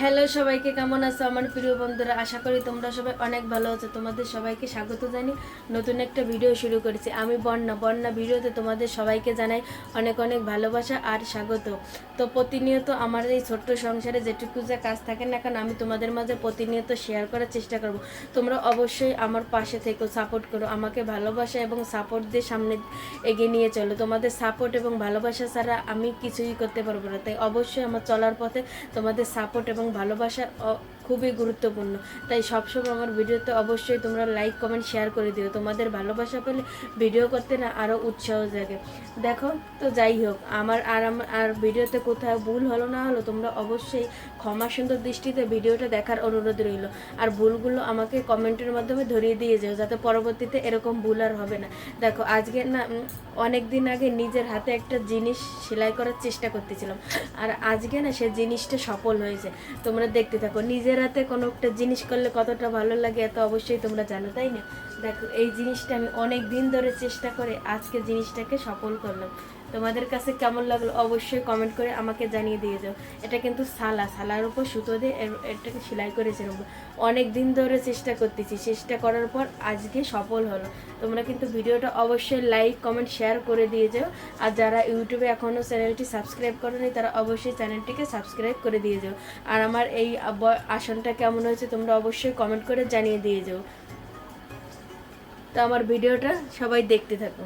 Hello সবাইকে, কেমন আছো? আমার প্রিয় বন্ধুরা, আশা করি তোমরা সবাই অনেক ভালো আছো। তোমাদের সবাইকে স্বাগত জানি। নতুন একটা ভিডিও শুরু করেছি। আমি বন্যা। বন্যা ভিডিওতে তোমাদের সবাইকে জানাই অনেক অনেক ভালোবাসা আর স্বাগত। তো প্রতিনিয়ত আমার এই ছোট্ট সংসারে যেটুকু যা কাজ থাকে না কেন, আমি তোমাদের মাঝে প্রতিনিয়ত শেয়ার করার চেষ্টা করব। তোমরা অবশ্যই আমার পাশে থেকো সাপোর্ট করো, আমাকে ভালোবাসা এবং সাপোর্ট দিয়ে সামনে এগিয়ে নিয়ে চলো। তোমাদের সাপোর্ট এবং ভালোবাসা ছাড়া আমি কিছুই করতে পারব না। তাই অবশ্যই আমার চলার পথে তোমাদের সাপোর্ট এবং ভালোবাসা অ- খুবই গুরুত্বপূর্ণ। তাই সবসময় আমার ভিডিওতে অবশ্যই তোমরা লাইক কমেন্ট শেয়ার করে দিও। তোমাদের ভালোবাসা পেলে ভিডিও করতে না আরও উৎসাহ জাগে। দেখো, তো যাই হোক, আমার আর আর ভিডিওতে কোথাও ভুল হলো না হলো, তোমরা অবশ্যই ক্ষমা সুন্দর দৃষ্টিতে ভিডিওটা দেখার অনুরোধ রইল। আর ভুলগুলো আমাকে কমেন্টের মাধ্যমে ধরিয়ে দিয়ে যাও, যাতে পরবর্তীতে এরকম ভুল আর হবে না। দেখো, আজকে না অনেক দিন আগে নিজের হাতে একটা জিনিস সেলাই করার চেষ্টা করতেছিলাম। আর আজকে না সে জিনিসটা সফল হয়েছে। তোমরা দেখতে থাকো, নিজের হাতে কোনো একটা জিনিস করলে কতটা ভালো লাগে এত অবশ্যই তোমরা জানো, তাই না? দেখো, এই জিনিসটা আমি অনেক দিন ধরে চেষ্টা করে আজকে জিনিসটাকে সফল করলাম। তোমাদের কাছে কেমন লাগল অবশ্যই কমেন্ট করে আমাকে জানিয়ে দিয়ে যাও। এটা কিন্তু সালা, সালার উপর সুতো দিয়ে এটাকে সেলাই করেছিলাম অনেক দিন ধরে চেষ্টা করতেছি, চেষ্টা করার পর আজকে সফল হলো। তোমরা কিন্তু ভিডিওটা অবশ্যই লাইক কমেন্ট শেয়ার করে দিয়ে যাও। আর যারা ইউটিউবে এখনও চ্যানেলটি সাবস্ক্রাইব করেনি, তারা অবশ্যই চ্যানেলটিকে সাবস্ক্রাইব করে দিয়ে যাও। আর আমার এই আসনটা কেমন হয়েছে তোমরা অবশ্যই কমেন্ট করে জানিয়ে দিয়ে যাও। তো আমার ভিডিওটা সবাই দেখতে থাকো।